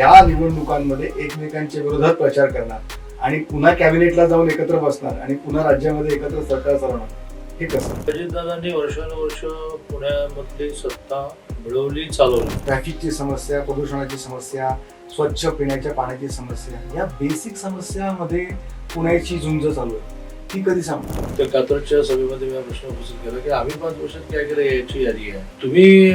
या निवडणुकांमध्ये एकमेकांच्या विरोधात प्रचार करणार आणि पुन्हा कॅबिनेटला जाऊन एकत्र बसणार आणि पुन्हा राज्यामध्ये एकत्र सरकार चालवणार हे कसं? अजितदादांनी वर्षानुवर्ष पुण्यामधली सत्ता मिळवली चालवली. ट्रॅफिकची समस्या प्रदूषणाची समस्या स्वच्छ पिण्याच्या पाण्याची समस्या या बेसिक समस्यामध्ये पुण्याची झुंज चालू आहे. ती कधी संपणार त्या कात्रजच्या सभेमध्ये मी प्रश्न उपस्थित केला की आम्ही पाच वर्षात काय केलं याची यादी आहे. तुम्ही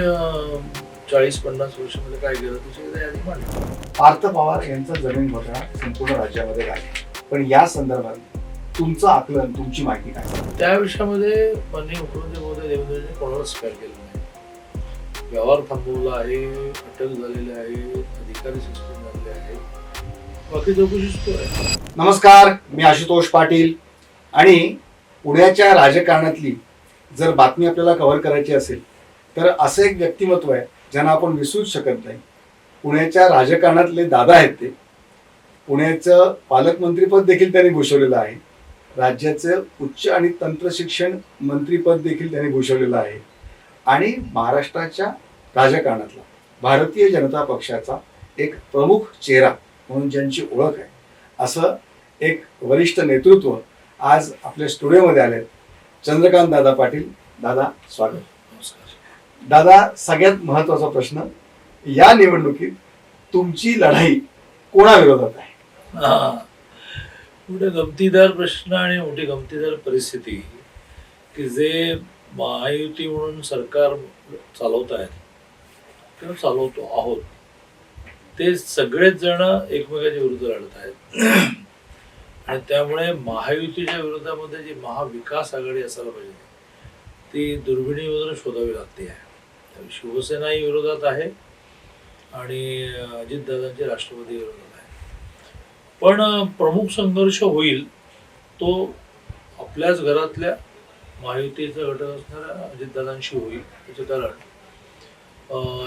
चाळीस पन्नास वर्षामध्ये काय केलं त्याची एकदा यादी मांडली पार्थ पवार यांचा जमीन घोटाळा संपूर्ण राज्यामध्ये आहे पण या संदर्भात तुमचं आकलन तुमची माहिती काय? त्या विषयामध्ये माननीय मुख्यमंत्री महोदय देवेंद्रजी कोणालाच स्पॅर केलं नाही. व्यवहार थांबवला आहे अटक झालेले आहे अधिकारी सस्पेंड झालेले आहे बाकी चौकशी सुरू आहे. नमस्कार मी आशुतोष पाटील. आणि पुण्याच्या राजकारणातली जर बातमी आपल्याला कव्हर करायची असेल तर असं एक व्यक्तिमत्व आहे ज्यांना आपण विसरूच शकत नाही. पुण्याच्या राजकारणातले दादा आहेत ते. पुण्याचं पालकमंत्रीपद देखील त्यांनी भूषवलेलं आहे. राज्याचं उच्च आणि तंत्रशिक्षण मंत्रीपद देखील त्यांनी भूषवलेलं आहे. आणि महाराष्ट्राच्या राजकारणातला भारतीय जनता पक्षाचा एक प्रमुख चेहरा म्हणून ज्यांची ओळख आहे असं एक वरिष्ठ नेतृत्व आज आपल्या स्टुडिओमध्ये आले चंद्रकांत दादा पाटील. दादा स्वागत. दादा सगळ्यात महत्त्वाचा प्रश्न या निवडणुकीत तुमची लढाई कोणाविरोधात आहे? मोठे गमतीदार प्रश्न आणि मोठी गमतीदार परिस्थिती की जे महायुती म्हणून सरकार चालवत आहेत किंवा चालवतो आहोत ते सगळेच जण एकमेकाच्या विरुद्ध लढत आहेत. आणि त्यामुळे महायुतीच्या विरोधामध्ये जी महाविकास आघाडी असायला पाहिजे ती दुर्बिणीमधून शोधावी लागते. आहे शिवसेनाही विरोधात आहे आणि अजितदादांचे राष्ट्रवादी विरोधात आहे. पण प्रमुख संघर्ष होईल तो आपल्याच घरातल्या महायुतीचा घटक असणाऱ्या अजितदादांशी होईल त्याचं कारण.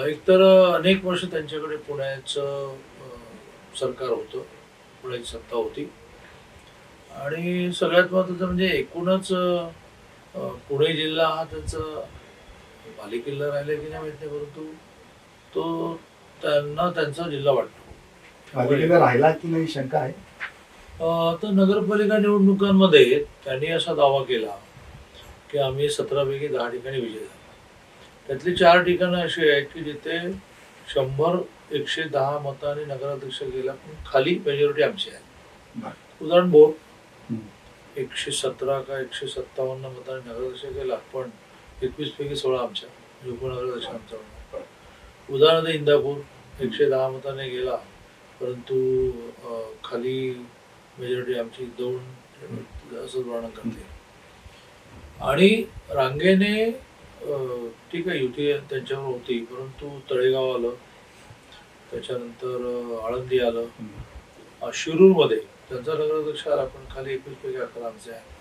एकतर अनेक वर्ष त्यांच्याकडे पुण्याचं सरकार होतं पुण्याची सत्ता होती. आणि सगळ्यात महत्त्वाचं म्हणजे एकूणच पुणे जिल्हा हा त्यांचा बालेकिल्ला राहिला की नाही माहीत नाही परंतु तो त्यांना त्यांचा जिल्हा वाटतो. पालिकेला राहिला की नाही शंका आहे? अ, तर नगरपालिका निवडणुकांमध्ये त्यांनी असा दावा केला की आम्ही सतरापैकी दहा ठिकाणी विजय झालो. त्यातली चार ठिकाणं अशी आहेत की जिथे शंभर एकशे दहा मतांनी नगराध्यक्ष गेला पण खाली मेजॉरिटी आमची आहे. उदाहरण बोर हम्म. एकशे सतरा का एकशे सत्तावन्न मतांनी नगराध्यक्ष गेला पण एकवीस पैकी सोळा आमच्या. म्हणजे उपनगराध्यक्ष आमचा उदाहरणार्थ इंदापूर. एकशे दहा मताने गेला. परंतु खाली मेजॉरिटी आमची दोन असं वर्णन करते. आणि रांगेने ठीक आहे युती त्यांच्यावर होती. परंतु तळेगाव आलं. त्याच्यानंतर आळंदी आलं. शिरूरमध्ये. त्यांचा नगराध्यक्ष आपण खाली एकवीस पैकी अकरा आमचे आहे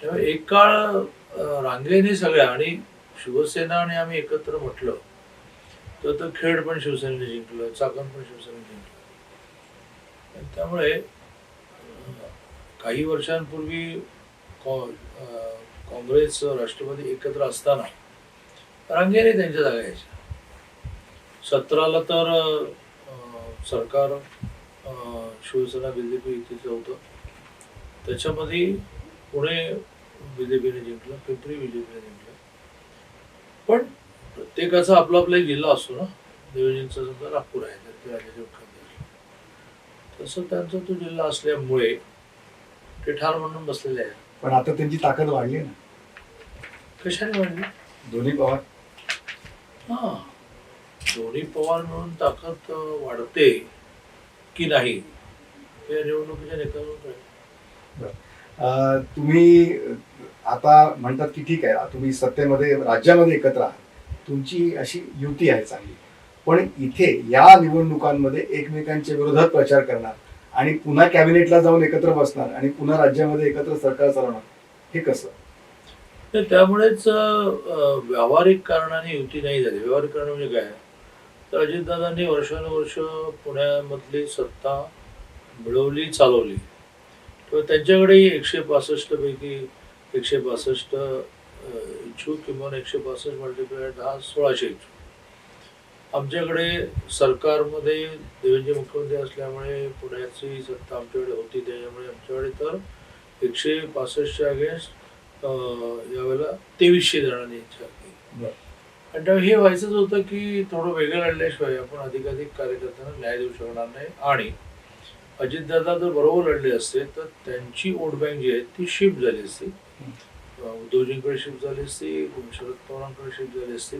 त्यामुळे एक काळ रांगेने सगळ्या आणि शिवसेना आणि आम्ही एकत्र म्हटलं तर तर खेड पण शिवसेनेने जिंकलं चाकण पण शिवसेनेने जिंकलं. त्यामुळे काही वर्षांपूर्वी काँग्रेस राष्ट्रवादी एकत्र असताना रांगेने त्यांच्या जागा यायच्या सतराला तर सरकार शिवसेना बी जे पी युतीचं होतं. त्याच्यामध्ये पुणे बी जे पीने जिंकलं पिंपरी बी जे पीने जिंकलं. पण प्रत्येकाचा आपला आपला एक जिल्हा असतो ना. देवजींचा समजा नागपूर आहे तर ते मुख्यमंत्री तसं त्यांचा तो जिल्हा असल्यामुळे ते ठार म्हणून बसलेले आहे पण आता त्यांची ताकद वाढली ना. कशाने वाढली? दोन्ही पवार. हा. दोन्ही पवार मिळून ताकद अं, वाढते की नाही हे निवडणुकीच्या निकालावर तुम्ही आता म्हणतात की ठीक आहे तुम्ही सत्तेमध्ये राज्यामध्ये एकत्र आहात. तुमची अशी युती आहे चांगली. पण इथे या निवडणुकांमध्ये एकमेकांच्या विरोधात प्रचार करणार आणि पुन्हा कॅबिनेटला जाऊन एकत्र बसणार आणि पुन्हा राज्यामध्ये एकत्र सरकार चालवणार हे कसं? तर त्यामुळेच व्यावहारिक कारणाने युती नाही झाली. व्यावहारिक कारण म्हणजे काय? तर अजितदादांनी वर्षानुवर्ष पुण्यामधली सत्ता मिळवली चालवली. त्यांच्याकडेही एकशे पासष्ट पैकी एकशे पासष्ट इच्छुक किंवा एकशे पासष्ट मल्टिप्लाय दहा सोळाशे इच्छुक आमच्याकडे सरकारमध्ये देवेंद्र मुख्यमंत्री असल्यामुळे पुण्याची सत्ता आमच्याकडे होती त्याच्यामुळे आमच्याकडे तर एकशे पासष्टच्या अगेन्स्ट यावेळेला तेवीसशे जणांनी इच्छा केली. आणि त्यामुळे हे व्हायचंच होतं की थोडं वेगळं लढल्याशिवाय आपण अधिकाधिक कार्यकर्त्यांना न्याय देऊ शकणार नाही आणि अजितदादा जर बरोबर लढले असते तर त्यांची वोट बँक जी आहे ती शिफ्ट झाली असती. उद्धवजींकडे शिफ्ट झाली असती शरद पवारांकडे शिफ्ट झाली असती.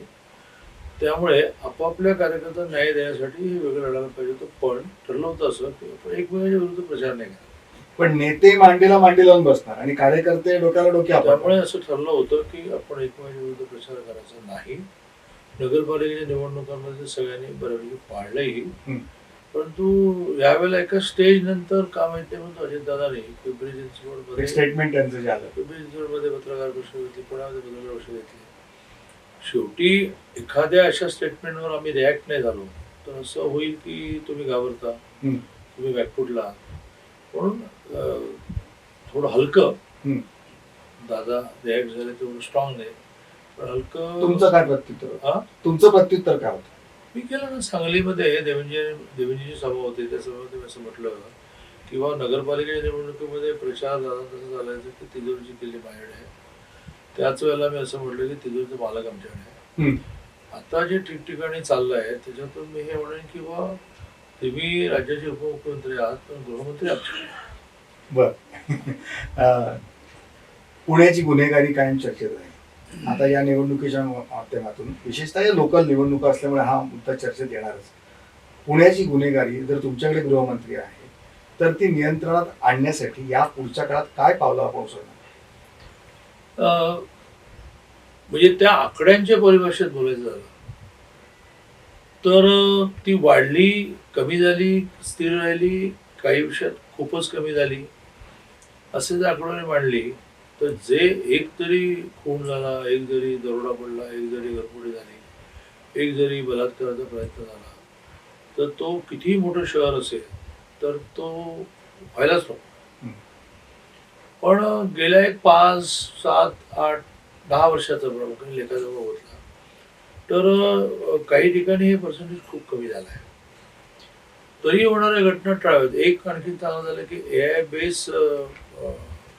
त्यामुळे आपापल्या कार्यकर्त्यांना न्याय देण्यासाठी हे वेगळं लढायला पाहिजे होतं पण ठरलं होतं असं की आपण एकमेकांच्या विरुद्ध प्रचार नाही करायचा पण नेते मांडीला मांडी लावून बसणार आणि कार्यकर्ते डोक्याला डोके आपण त्यामुळे असं ठरलं होतं की आपण एकमेकांच्या विरुद्ध प्रचार करायचा नाही. नगरपालिकेच्या निवडणुकांमध्ये सगळ्यांनी बऱ्यापैकी पाळलंही. परंतु यावेळेला एका स्टेज नंतर का माहिती म्हणतो अजितदादाने पिंपरी एक चिंचवडमध्ये स्टेटमेंट त्यांचं आलं. पिंपरी चिंचवडमध्ये पत्रकार परिषद घेतली पुण्यामध्ये पत्रकार परिषद घेतली शेवटी एखाद्या अशा स्टेटमेंटवर आम्ही रिॲक्ट नाही झालो. तर असं होईल की तुम्ही घाबरता. तुम्ही बॅकफुटला म्हणून थोडं हलकं. दादा रिॲक्ट झाले तेवढं स्ट्रॉंग नाही. पण हलकं तुमचं काय प्रत्युत्तर? हा? तुमचं प्रत्युत्तर काय होतं? मी केलं ना सांगलीमध्ये देवेंजी देवेंजीची सभा होती त्या सभेमध्ये मी असं म्हटलं किंवा नगरपालिकेच्या निवडणुकीमध्ये प्रचार झाला तसं चालायचं की तिजोरीची किल्ली माझ्याकडे आहे त्याच वेळेला मी असं म्हटलं की तिजोरीचं मालक आमच्याकडे आहे. आता जे ठिकठिकाणी चाललं आहे त्याच्यातून मी हे म्हणेन की बा तुम्ही राज्याचे उपमुख्यमंत्री आहात पण गृहमंत्री आमच्याकडे आहे. बर पुण्याची गुन्हेगारी कायम चर्चेत आहे आता या निवडणुकीच्या माध्यमातून विशेषतः या लोकल निवडणुका असल्यामुळे हा मुद्दा चर्चेत येणारच. पुण्याची गुन्हेगारी जर तुमच्याकडे गृहमंत्री आहे तर ती नियंत्रणात आणण्यासाठी या पुढच्या काळात काय पावलं आपण उचलणार? अं, म्हणजे त्या आकड्यांच्या परिभाषेत बोलायचं झालं तर ती वाढली कमी झाली स्थिर राहिली काही विषयात खूपच कमी झाली असे जर आकडेवारी मांडली. तर जे एक तरी खून झाला एक जरी दरोडा पडला एक जरी घरपुडी झाली एक जरी बलात्काराचा प्रयत्न झाला तर तो कितीही मोठं शहर असेल तर तो व्हायलाच नको. पण गेल्या एक पाच सात आठ दहा वर्षाचा प्रमुख लेखाचा बघितला तर काही ठिकाणी हे पर्सेंटेज खूप कमी झालं आहे. तरी होणाऱ्या घटना टाळाव्यात एक आणखी चांगलं झालं की A I base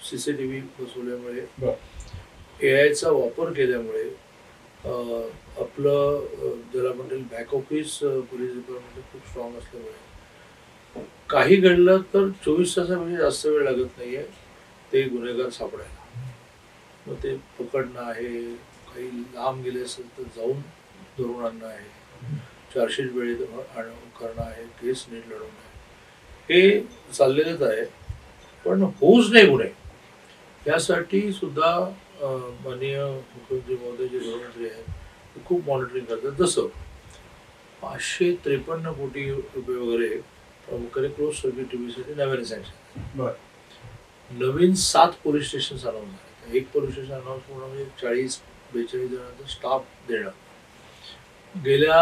C C T V बसवल्यामुळे. A आयचा वापर केल्यामुळे आपलं ज्याला म्हणतील बॅक ऑफिस पोलीस डिपार्टमेंट खूप स्ट्रॉंग असल्यामुळे. काही घडलं तर चोवीस तासापेक्षा जास्त वेळ लागत नाहीये. ते गुन्हेगार सापडायला. मग ते पकडणं आहे काही लांब गेले असेल तर जाऊन धरून आणणं आहे. चारशे वेळेत आण- करणं आहे केस नीट लढवणं आहे. हे चाललेलंच आहे. पण होऊच नाही गुन्हे यासाठी सुद्धा माननीय मुख्यमंत्री महोदय जे गृहमंत्री आहेत ते खूप मॉनिटरिंग करतात. जसं पाचशे त्रेपन्न कोटी रुपये वगैरे प्रामुख्याने क्लोज सर्किट टीव्हीसाठी नव्याने सँक्शन नवीन सात पोलीस स्टेशन अनाऊन्स झाले एक पोलीस स्टेशन अनाऊन्स होणं म्हणजे चाळीस बेचाळीस जणांचा स्टाफ देणं गेल्या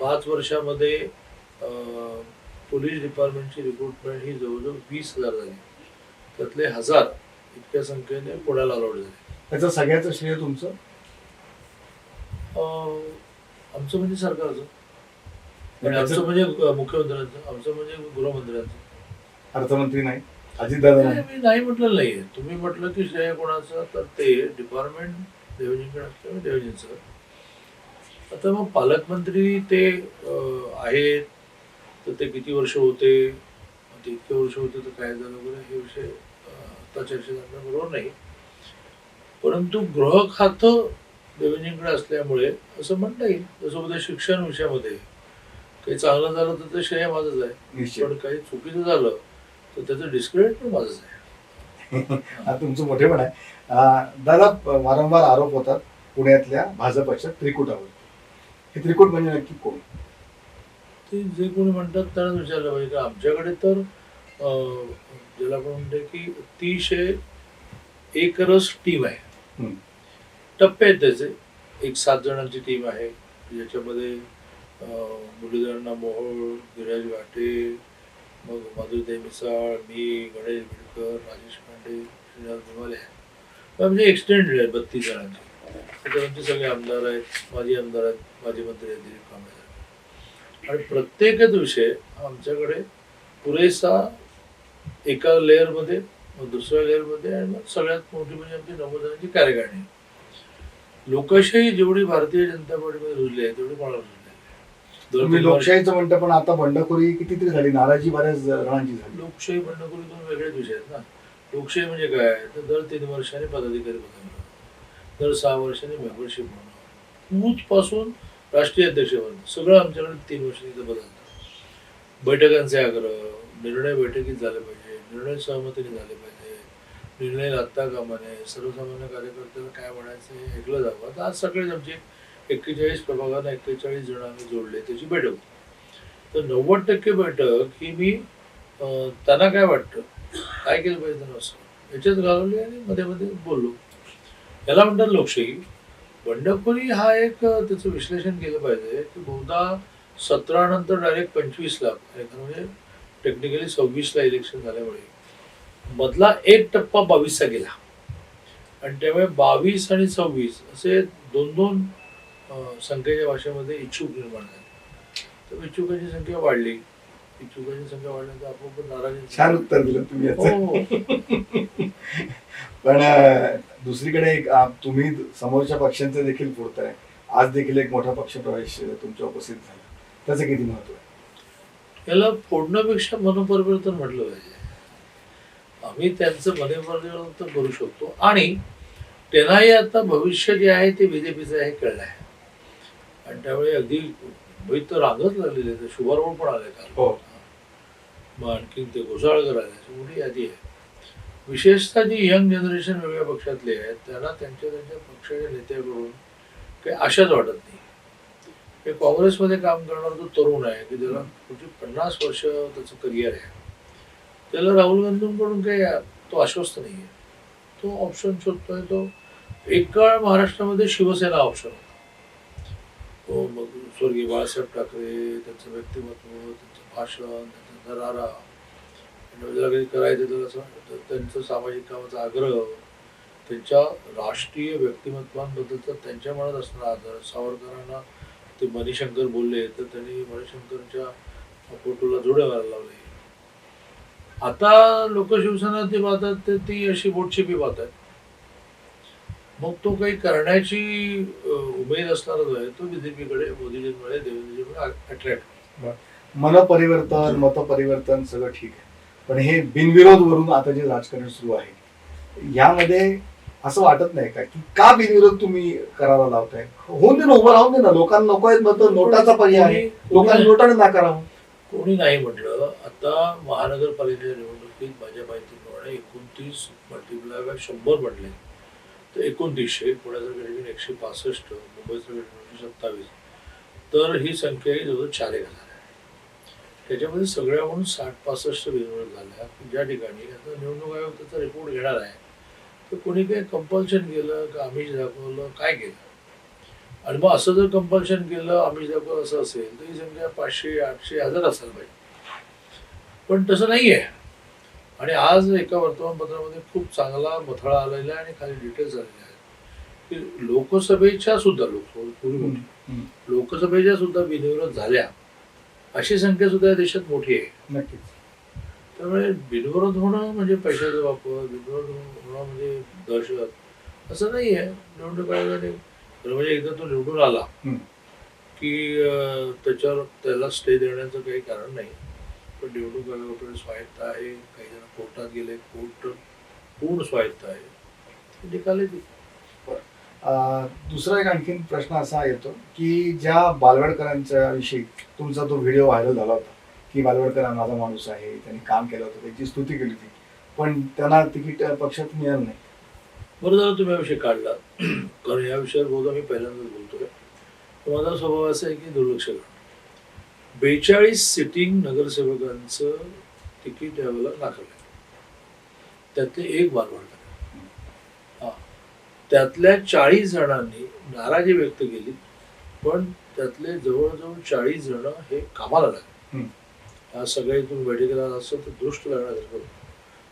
पाच वर्षामध्ये पोलीस डिपार्टमेंटची रिक्रुटमेंट ही जवळजवळ वीस हजार झाली. त्यातले हजार इतक्या संख्येने पुण्याला अलाउड झाले. त्याचं सगळ्याचं श्रेय तुमचं? अं, आमचं म्हणजे सरकारचं. आणि त्याचं आमचं म्हणजे अं, मुख्यमंत्र्यांचं. आमचं म्हणजे गृहमंत्र्यांचं. अर्थमंत्री नाही? अजितदादा नाही नाही, मी नाही म्हटलं नाहीये तुम्ही म्हटलं की श्रेय कोणाचं तर ते डिपार्टमेंट देवजींकडे असतं देवजींचं. आता मग पालकमंत्री ते अं, आहेत. तर ते किती वर्ष होते? ते इतके वर्ष होते तर काय झालं? वगैरे हे विषय अं, आता चर्चेत आणणं बरोबर नाही. परंतु गृह खातं देवेंजींकडे असल्यामुळे असं म्हणता येईल. जसं शिक्षण विषयामध्ये काही चांगलं झालं तर ते श्रेय माझंच आहे. पण काही चुकीचं झालं तर त्याचं डिस्क्रेडिट पण माझंच आहे. तुमचं मोठेपण आहे. अं, दादा वारंवार आरोप होतात पुण्यातल्या भाजपच्या त्रिकुटावर. हे त्रिकूट म्हणजे नक्की कोण? ते जे कोणी म्हणतात त्यांनाच विचारलं पाहिजे. का आमच्याकडे तर ज्याला आपण म्हणतो की अतिशय एकरस टीम आहे. टप्पे आहेत त्याचे. एक सात जणांची टीम आहे. ज्याच्यामध्ये अं, मुरलीधर मोहोळ गिराज घाटे मग माधुरीताई मिसाळ मी गणेश बिडकर राजेश पांडे श्रीनाथ भिमाले म्हणजे एक्सटेंडेड आहे बत्तीस जणांची. त्याच्यानंतर सगळे आमदार आहेत. माजी आमदार आहेत. माजी मंत्री आहेत. दिलीप कांबळे आणि प्रत्येकच विषय आमच्याकडे पुरेसा एका लेअरमध्ये मग दुसऱ्या लेअरमध्ये आणि मग सगळ्यात मोठी म्हणजे आमची नव्वद जणांची कार्यकारिणी. लोकशाही जेवढी भारतीय जनता पार्टीमध्ये रुजली आहे तेवढी? दोन तुम्ही लोकशाहीचं म्हणता पण आता बंडखोरी कितीतरी झाली नाराजी बऱ्याच जणांची झाली. लोकशाही बंडखोरी दोन वेगळेच विषय आहेत ना. लोकशाही म्हणजे काय तर दर तीन वर्षांनी पदाधिकारी बदलणं दर सहा वर्षांनी मेंबरशिप होणं बूथपासून राष्ट्रीय अध्यक्षपर्यंत सगळं आमच्याकडे तीन वर्षांनी बदलतं बैठकांचे आग्रह निर्णय बैठकीत झाले पाहिजे. निर्णय सहमतीने झाले पाहिजे. निर्णय लागता कामा नये. सर्वसामान्य कार्यकर्त्यांना काय म्हणायचं हे ऐकलं जावं. आता आज सगळेच आमचे एक्केचाळीस प्रभागांना एक्केचाळीस जण आम्ही जोडले त्याची बैठक होती. तर नव्वद टक्के बैठक ही मी त्यांना काय वाटतं? काय केलं पाहिजे त्यांना असं? याच्यात घालवली आणि मध्ये मध्ये बोललो. याला म्हणतात लोकशाही. बंडखोरी हा एक त्याचं विश्लेषण केलं पाहिजे की बहुधा सतरा नंतर डायरेक्ट पंचवीस लाख. म्हणजे टेक्निकली सव्वीसला इलेक्शन झाल्यामुळे मधला एक टप्पा बावीसचा गेला. आणि त्यामुळे बावीस आणि सव्वीस असे दोन दोन संख्येच्या भाषेमध्ये इच्छुक निर्माण झाले. तर इच्छुकांची संख्या वाढली. इच्छुकांची संख्या वाढल्यानंतर आपोआप नाराजी छान उत्तर दिलं तुम्ही हो. पण दुसरीकडे एक तुम्ही समोरच्या पक्षांचे देखील फोडताय आज देखील एक मोठा पक्ष प्रवेश तुमच्या उपस्थित झाला. त्याचं किती महत्त्व आहे? याला फोडण्यापेक्षा मनपरिवर्तन म्हटलं पाहिजे. आम्ही त्यांचं मनपरिवर्तन करू शकतो. आणि त्यांनाही आता भविष्य जे आहे ते बीजेपीचं आहे कळलं आहे. आणि त्यामुळे अगदी मुंबईत तर रांगच लागलेली आहे शुभारंभ पण आले हो. काल मग आणखीन ते घोसाळकर आले मोठी यादी आहे. विशेषतः जी यंग जनरेशन वेगळ्या पक्षातले आहेत त्यांना त्यांच्या त्यांच्या पक्षाच्या नेत्याकडून काही आशाच वाटत नाही. हे काँग्रेसमध्ये काम करणारा जो तरुण आहे की ज्याला पुढची पन्नास वर्ष त्याचं करिअर आहे त्याला राहुल गांधींकडून काही तो आश्वस्त नाही आहे तो ऑप्शन शोधतोय तो एक काळ महाराष्ट्रामध्ये शिवसेना ऑप्शन होता. तो मग स्वर्गीय बाळासाहेब ठाकरे त्यांचं व्यक्तिमत्व त्यांचं भाषण त्यांचा दरारा ज्याला काही करायचं तर असं तर त्यांचं सामाजिक कामाचा आग्रह त्यांच्या राष्ट्रीय व्यक्तिमत्वांबद्दलचा त्यांच्या मनात असणारा आदर सावरकरांना ते मणिशंकर बोलले तर त्यांनी मणिशंकरच्या फोटोला जोड्या व्हायला लावले. आता लोक शिवसेना ते पाहतात तर ती अशी बोटशिपी पाहतात. मग तो काही करण्याची उमेद असणारा जो आहे तो बीजेपीकडे मोदीजींमुळे देवेंद्रजींमुळे अट्रॅक्ट. मनपरिवर्तन मतपरिवर्तन सगळं ठीक आहे. पण हे बिनविरोध वरून आता जे राजकारण सुरू आहे यामध्ये असं वाटत नाही का? की का बिनविरोध तुम्ही करायला लावताय? होऊन दे ना उभं राहून दे ना. लोकांना नको आहेत मत नोटाचा पर्याय आहे. लोकांनी नोटाने नाकारावं कोणी नाही म्हटलं. आता महानगरपालिकेच्या निवडणुकीत माझ्या माहितीप्रमाणे एकोणतीस मल्टिप्लाय शंभर म्हटले. तर एकोणतीसशे पुण्यासारख्या ठिकाणी एकशे पासष्ट मुंबईसारख्या ठिकाणी सत्तावीस. तर ही संख्या ही जवळ चार एक हजार आहे. त्याच्यामध्ये सगळ्या म्हणून साठ पासष्ट बिनविरोध झाल्या. ज्या ठिकाणी आता निवडणूक आयोग त्याचा रिपोर्ट घेणार आहे तर कोणी काही कंपल्शन केलं का आमिष दाखवलं काय केलं? आणि मग असं जर कंपल्शन केलं आमिष दाखवलं असं असेल तर ही संख्या पाचशे आठशे हजार असायला पाहिजे. पण तसं नाही आहे आणि आज एका वर्तमानपत्रामध्ये खूप चांगला मथळा आलेला आहे आणि खाली डिटेल्स आलेले आहेत. की लोकसभेच्या सुद्धा लोकसभा. लोकसभेच्या सुद्धा बिनविरोध झाल्या. अशी संख्या सुद्धा या देशात मोठी आहे. नक्कीच. त्यामुळे बिनविरोध होणं म्हणजे पैशाचा वापर बिनविरोध होणं म्हणजे दहशत. असं नाही आहे. निवडणूक आयोगाने म्हणजे एकदा तो निवडून आला. की त्याच्यावर त्याला स्टे देण्याचं काही कारण नाही. पण निवडणूक आयोगाकडे स्वायत्त आहे. काही जण कोर्टात गेले कोर्ट पूर्ण स्वायत्त आहे. निकाल दुसरा एक आणखीन प्रश्न असा येतो की ज्या बालवडकरांच्या विषयी तुमचा तो व्हिडिओ व्हायरल झाला होता की बालवडकर हा माझा माणूस आहे त्यांनी काम केलं होतं त्याची स्तुती केली होती. पण त्यांना तिकीट पक्षात मिळालं नाही. बरं झालं तुम्ही हा विषय काढला. कारण या विषयावर बहुधा मी पहिल्यांदाच बोलतोय. माझा स्वभाव असा आहे की दुर्लक्ष करणं बेचाळीस सिटिंग नगरसेवकांचं तिकीट यावेळेला नाकारलं त्यातले एक बालवाडकर हा. त्यातल्या चाळीस जणांनी नाराजी व्यक्त केली पण त्यातले जवळजवळ चाळीस जण हे कामाला लागले. हा सगळे तुम्ही बैठकीला असं तर दृष्ट लागण्यासारखं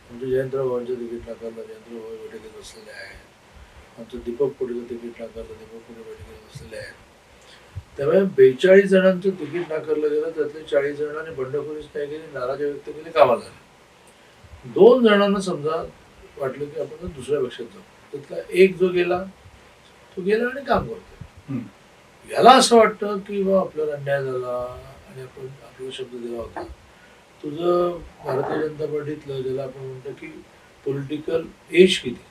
होतं. आमच्या जयंतराव भावांचं तिकीट नाकारलं जयंतराव बैठकीत बसलेले आहेत आमचं दीपक पुढेचं तिकीट नाकारलं दीपक पुढे बैठकीत बसलेले आहेत त्यामुळे बेचाळीस जणांचं तिकीट नाकारलं गेलं त्यातले चाळीस जणांनी बंडखोरीच नाही केली नाराजी व्यक्त केली कामाला आले. दोन जणांना समजा वाटलं की आपण दुसऱ्या पक्षात जाऊ त्यातला एक जो गेला तो गेला आणि काम करतो. याला असं वाटतं की बा आपल्याला अन्याय झाला आणि आपण आपला शब्द दिला होता तुझं भारतीय जनता पार्टीतलं ज्याला आपण म्हणतो की पॉलिटिकल एज किती?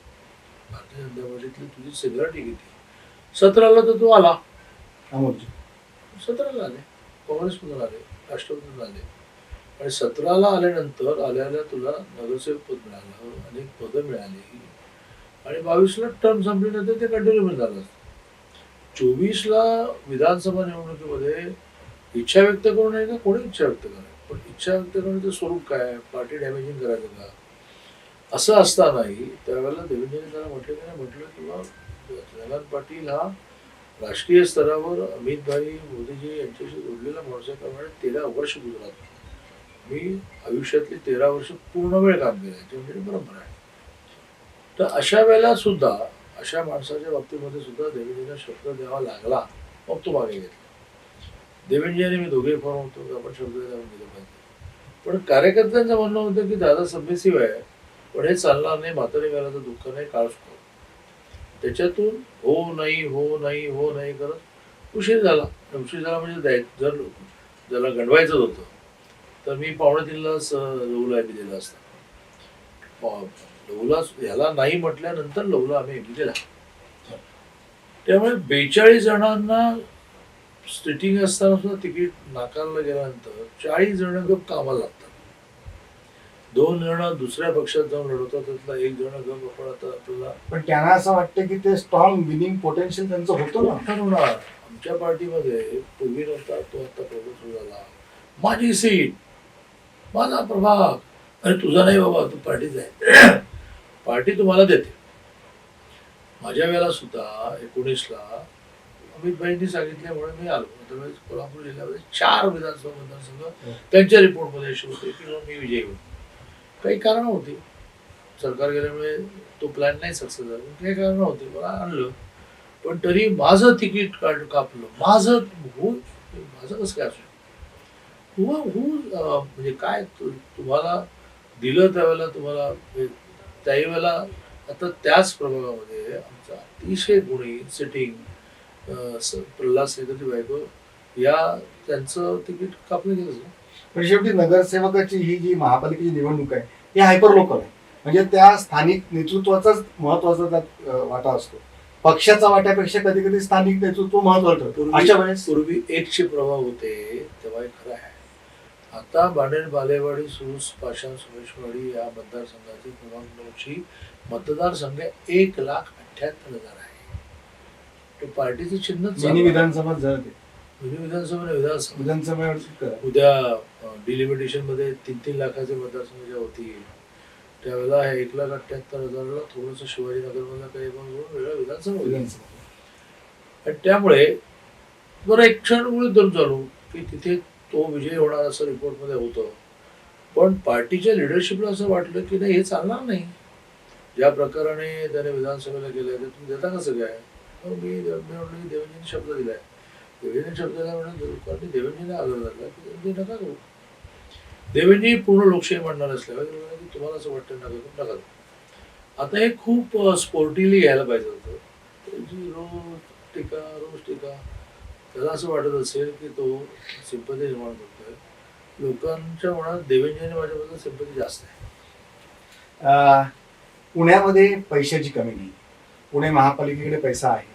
भारतीय जनता पार्टीतली तुझी सिनियरिटी किती? सतराला तर तू आला. सतराला आले. काँग्रेसमधून आले. राष्ट्रवादीतून आले. आणि सतराला आल्यानंतर आल्याला तुला नगरसेवक पद मिळालं. अनेक पदं मिळाली. आणि बावीसला टर्म संपल्यानंतर ते कंटिन्यू झालं चोवीसला विधानसभा निवडणुकीमध्ये इच्छा व्यक्त करू नये का कोणी इच्छा व्यक्त करा पण इच्छा व्यक्त स्वरूप काय? पार्टी डॅमेजिंग करायचं का? असं असतानाही त्यावेळेला देवेंद्रजी त्याला म्हटलं की नाही म्हटलं किंवा जगन पाटील हा राष्ट्रीय स्तरावर अमित भाई मोदीजी यांच्याशी जोडलेला माणूस आहे त्यामुळे तेरा वर्ष गुजरात मी आयुष्यातली तेरा वर्ष पूर्ण वेळ काम केलं याची म्हणजे परंपरा आहे. तर अशा वेळेला सुद्धा अशा माणसाच्या बाबतीमध्ये सुद्धा देवेंद्रला शब्द द्यावा लागला मग तो मागे घेतला. देवेंद्रजी आणि मी दोघे फॉर्म होतो की आपण शब्द द्यावा पाहिजे पण. कार्यकर्त्यांचं म्हणणं होतं की दादा सबमिसिव्ह आहे पण हे चालणार नाही म्हातारी घालाचं दुःख नाही काळ त्याच्यातून हो नाही हो नाही हो नाही करत उशीर झाला. उशीर झाला म्हणजे द्याय जर ज्याला गणवायचं होतं तर मी पावणे तीनलाच लहूला एबी दिला असता. पा- लहूला ह्याला नाही म्हटल्यानंतर लहूला आम्ही एबी दिला त्यामुळे बेचाळीस जणांना स्ट्रिटिंग असताना सुद्धा तिकीट नाकारलं गेल्यानंतर चाळीस जण गप कामाला लागतात. दोन जण दुसऱ्या पक्षात जाऊन लढवतात त्यातला एक जण गप आपण आता आपल्याला पण त्यांना असं वाटतं की ते स्ट्रॉंग विनिंग पोटेन्शियल त्यांचं होतं ना. होणार. आमच्या पार्टीमध्ये पूर्वी नव्हता तो आता सुरू झाला. माझी सीट माझा प्रभाग. अरे तुझा नाही बाबा तू पार्टीचा आहे. पार्टी तुम्हाला देते. माझ्या वेळेला सुद्धा एकोणीसला अमित भाईंनी सांगितल्यामुळे मी आलो. त्यावेळेस कोल्हापूर जिल्ह्यामध्ये चार विधानसभा मतदारसंघ त्यांच्या रिपोर्टमध्ये असे होते की मी विजयी होईल. काही कारणं होती. सरकार गेल्यामुळे तो प्लॅन नाही सक्सेस झाला. काही कारणं होती. मला आणलं. पण तरी माझं तिकीट काढ कापलं. माझं हो माझं कसं काय असू हो म्हणजे काय तुम्हाला दिलं त्यावेळेला तुम्हाला त्याही वेळेला आता त्याच प्रभागामध्ये आमचा अतिशय गुणी सिटिंग प्रल्हाद सेनाची बायको या त्यांचं तिकीट कापलं गेलं पण शेवटी नगरसेवकाची ही जी महापालिकेची निवडणूक आहे ही हायपर लोकल आहे. म्हणजे त्या स्थानिक नेतृत्वाचाच महत्त्वाचा त्यात वाटा असतो. पक्षाचा वाट्यापेक्षा कधी कधी स्थानिक नेतृत्व महत्वाचं ठरतं. पूर्वी- अशा वेळेस पूर्वी एकचे प्रभाव होते तेव्हा खरं आहे. आता बाणेर बालेवाडी सुरूस पाषाण सुरेशवाडी या मतदारसंघाची क्रमांक नऊची मतदारसंघ एक लाख अठ्याहत्तर हजार आहे. ते पार्टीचं चिन्ह विधानसभा जर ते. विधानसभा आणि विधानसभा. विधानसभेवर करा. उद्या डिलिमिटेशनमध्ये तीन तीन लाखाचे मतदारसंघ ज्या होतील त्यावेळेला हे एक लाख अठ्याहत्तर हजारला थोडंसं शिवाजीनगरमधलं काही पण वेगळा विधानसभा. विधानसभा. आणि त्यामुळे बरं एक क्षण गृहीत धरून चालू की तिथे तो विजय होणार असं रिपोर्टमध्ये होतं. पण पार्टीच्या लिडरशिपला असं वाटलं की नाही हे चालणार नाही. ज्या प्रकाराने त्याने विधानसभेला केलं ते तुम्ही देता कसं काय तर मी मी म्हटलं की शब्द दिलाय. देवेंद्रने शब्द दिला म्हणून लोकांनी देवेंद्रने आग्रह धरला की नका करू. देवेंद्रजी पूर्ण लोकशाही मांडणार असल्यामुळे की तुम्हाला असं वाटतं नका करू नका करू. आता हे खूप स्पोर्टिवली घ्यायला पाहिजे होतं. त्याची रोज टीका रोज टीका. त्याला असं वाटत असेल की तो सिंपती निर्माण करतोय. लोकांच्या मनात देवेंद्र आणि माझ्याबद्दल सिंपती जास्त आहे. पुण्यामध्ये पैशाची कमी नाही. पुणे महापालिकेकडे पैसा आहे.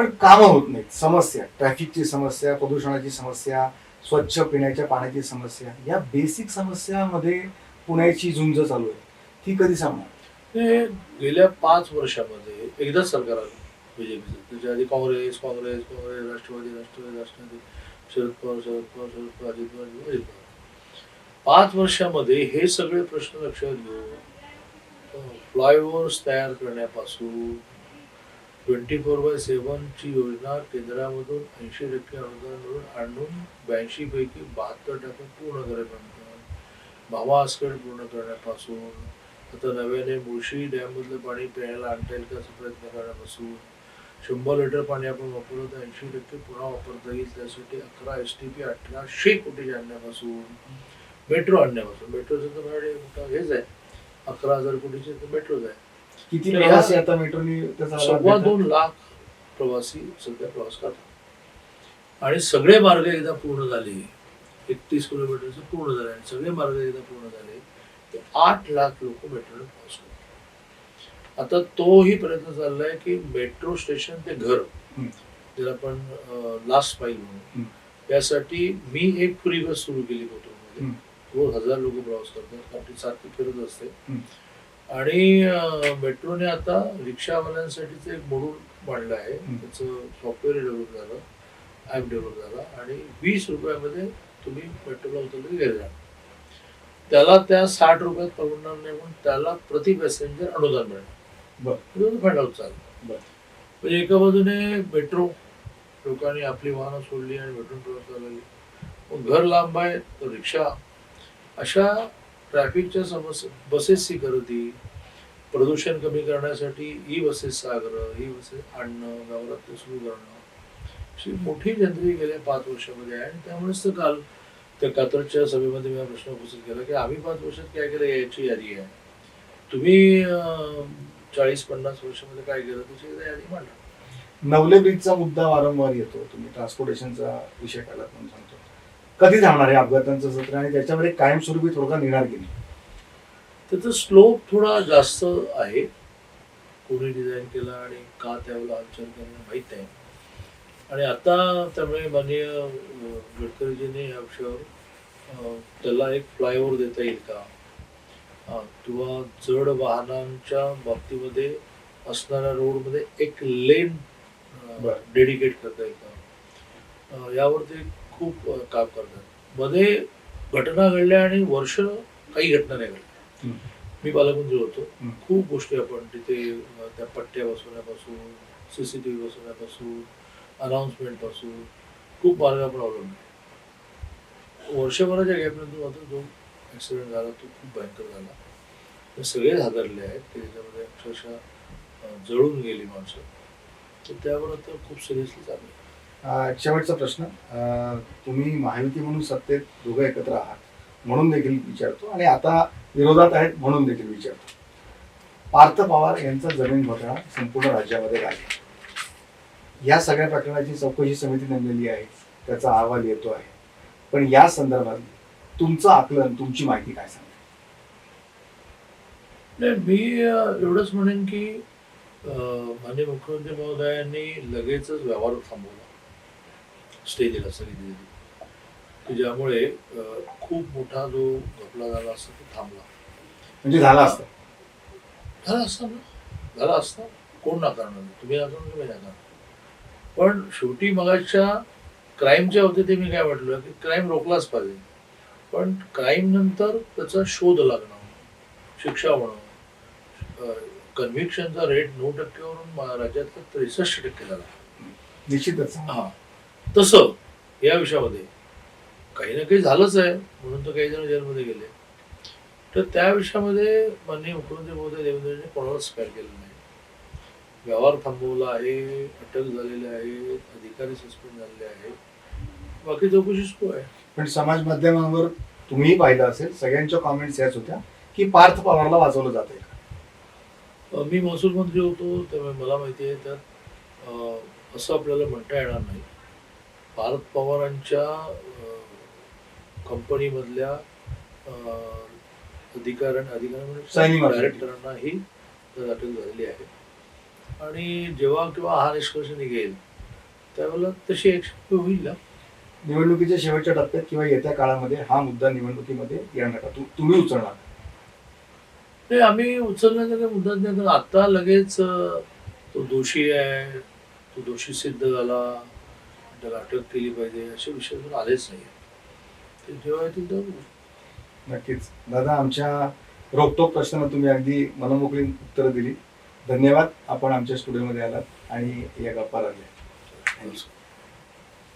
पण कामं होत नाहीत. समस्या ट्रॅफिकची समस्या प्रदूषणाची समस्या स्वच्छ पिण्याच्या पाण्याची समस्या या बेसिक समस्यामध्ये पुण्याची झुंज चालू आहे. ती कधी सांगणार? हे गेल्या पाच वर्षामध्ये एकदाच सरकार आलं बीजेपीचं त्याच्या आधी काँग्रेस काँग्रेस काँग्रेस राष्ट्रवादी राष्ट्रवादी राष्ट्रवादी शरद पवार शरद पवार शरद पवार अजित पवार अजित पवार. पाच वर्षामध्ये हे सगळे प्रश्न लक्षात घेऊन फ्लायओव्हर्स तयार करण्यापासून ट्वेंटी फोर बाय सेवनची योजना केंद्रामधून ऐंशी टक्के अनुदान मिळून आणून ब्याऐंशीपैकी बहात्तर टक्के पूर्ण करेपर्यंत भावा आसखेड पूर्ण करण्यापासून आता नव्याने मुळशी डॅममधलं पाणी प्यायला आणता येईल का असा प्रयत्न करण्यापासून शंभर लिटर पाणी आपण वापरलं तर ऐंशी टक्के पुन्हा वापरता येईल त्यासाठी अकरा एस टी पी अठराशे कोटी आणण्यापासून मेट्रो आणण्यापासून. मेट्रोचं तर माझ्याकडे मोठा हेच आहे. अकरा हजार कोटीचे तर मेट्रोच आहे. किती तर प्रवासी आता मेट्रोनी त्याचा लाभ सव्वा घेतात? दोन लाख प्रवासी सध्या प्रवास करतात आणि सगळे मार्ग एकदा पूर्ण झाले एकतीस किलोमीटरचं पूर्ण झाले आणि सगळे मार्ग एकदा पूर्ण झाले आठ लाख लोक मेट्रोने प्रवास करतात आता तोही प्रयत्न चाललाय की मेट्रो स्टेशन ते घर हम्म. ज्याला आपण लास्ट माईल म्हणू हम्म. यासाठी मी एक फ्री बस सुरू केली कोथरूडमध्ये हम्म. रोज हजार लोक प्रवास करतात कारण ती सारखी फिरत असते हम्म. आणि मेट्रोने आता रिक्षावाल्यांसाठीचं एक मॉड्यूल मांडलं आहे. त्याचं सॉफ्टवेअर डेव्हलप झालं ॲप डेव्हलप झालं आणि वीस रुपयामध्ये तुम्ही मेट्रोला उतरले घरी जाणार त्याला त्या साठ रुपयात परवडणार नाही म्हणून त्याला प्रति पॅसेंजर अनुदान मिळणार बरं. म्हणजे फायदा चालेल बरं. म्हणजे एका बाजूने मेट्रो लोकांनी आपली वाहनं सोडली आणि मेट्रो लागली मग घर लांब आहे तर रिक्षा अशा ट्रॅफिकच्या समस्या बसेसची गर्दी प्रदूषण कमी करण्यासाठी ई बसेस आग्रह ई बसेस आणणं गावात ते सुरू करणं अशी मोठी जनरी गेल्या पाच वर्षामध्ये आहे. आणि त्यामुळेच तर काल त्या कात्रजच्या सभेमध्ये मी हा प्रश्न उपस्थित केला की आम्ही पाच वर्षात काय केलं याची यादी आहे. तुम्ही चाळीस पन्नास वर्षामध्ये काय केलं त्याची यादी मांडा. नवले ब्रिजचा मुद्दा वारंवार येतो. तुम्ही ट्रान्सपोर्टेशनचा विषय काढलात म्हणून सांगतो. कधी थांबणार आहे अपघातांचं सत्र? आणि त्याच्यावर एक कायमस्वरूपी थोडका निर्णय केली त्याचा स्लोप थोडा जास्त आहे. कोणी डिझाईन केला आणि का त्यावेळेला विचार करणं माहीत नाही आणि आता त्यामुळे माननीय गडकरीजीने या विषयावर त्याला एक फ्लायओव्हर देता येईल का? किंवा जड वाहनांच्या बाबतीमध्ये असणाऱ्या रोडमध्ये एक लेन. डेडिकेट करता येईल का? अं, यावर ते खूप काम करतात. मध्ये घटना घडल्या आणि वर्ष काही घटना नाही घडल्या. मी पालकमंत्री होतो. खूप गोष्टी आपण तिथे त्या पट्ट्या बसवण्यापासून सीसीटीव्ही बसवण्यापासून अनाऊन्समेंटपासून खूप मार्ग आपण अवलंबले. वर्षभराच्या गॅपनंतर मात्र जो ॲक्सिडेंट झाला तो खूप भयंकर झाला. ते सगळेच हादरले आहेत. त्याच्यामध्ये अक्षरशः जळून गेली माणसं. तर त्यावर आता खूप सिरियसली चालू आहे. शेवटचा प्रश्न. अं, तुम्ही महायुती म्हणून सत्तेत दोघं एकत्र आहात म्हणून देखील विचारतो आणि आता विरोधात आहेत म्हणून देखील विचारतो. पार्थ पवार यांचा जमीन घोटाळा संपूर्ण राज्यामध्ये आहे या सगळ्या प्रकरणाची चौकशी समिती नेमलेली आहे त्याचा अहवाल येतो आहे. पण या संदर्भात तुमचं आकलन तुमची माहिती काय सांगते? नाही मी एवढंच म्हणेन की माननीय मुख्यमंत्री महोदयांनी लगेचच व्यवहार थांबवला. स्टे दिला सगळी दिली की ज्यामुळे खूप मोठा जो घपला झाला असता तो थांबला. म्हणजे झाला असतं. झाला असता ना. झाला असता. कोण नाकारणार तुम्ही नाकारणार तुम्ही नाकारणार? पण शेवटी मगाच्या क्राईमच्या बाबतीत मी काय म्हटलं की क्राईम रोखलाच पाहिजे. पण क्राईम नंतर त्याचा शोध लागणं शिक्षा होणं कन्व्हिक्शनचा रेट नऊ टक्क्यावरून राज्यातला त्रेसष्ट टक्के झाला. निश्चितच. हा. तसं या विषयामध्ये काही ना काही झालंच आहे म्हणून तर काही जण जेलमध्ये गेले. तर त्या विषयामध्ये माननीय मुख्यमंत्री महोदय देवेंद्रजींनी कोणालाच स्पॅर केलं नाही. व्यवहार थांबवला आहे अटक झालेले आहेत अधिकारी सस्पेंड झालेले आहेत. बाकी चौकशी सुरू आहे. पण समाज माध्यमांवर तुम्हीही पाहिलं असेल सगळ्यांच्या कॉमेंट्स याच होत्या की पार्थ पवारला वाचवलं जात आहे मी महसूल मंत्री होतो त्यामुळे मला माहिती आहे त्यात असं आपल्याला म्हणता येणार नाही. भारत पवारांच्या कंपनीमधल्या अधिकाऱ्यां अधिकाऱ्यांना अधिकारी. डायरेक्टरांनाही अटक झालेली आहे. आणि जेव्हा किंवा हा निष्कर्ष निघेल त्यावेळेला तशी ऍक्शन होईल ना? निवडणुकीच्या शेवटच्या टप्प्यात किंवा येत्या काळामध्ये हा मुद्दा निवडणुकीमध्ये येणार का? तु- तुम्ही उचलणार? नाही आम्ही उचलण्याचा काही मुद्दाच नाही. आता लगेच तो दोषी आहे तो दोषी सिद्ध झाला. त्याला अटक केली पाहिजे असे विषय अजून आलेच नाही ते जेव्हा येतील तेव्हा नक्कीच. दादा आमच्या रोखतोक प्रश्नाला तुम्ही अगदी मनमोकळी उत्तरं दिली. धन्यवाद. आपण आमच्या स्टुडिओमध्ये आलात आणि या गप्पा लागल्या. थँक्यू.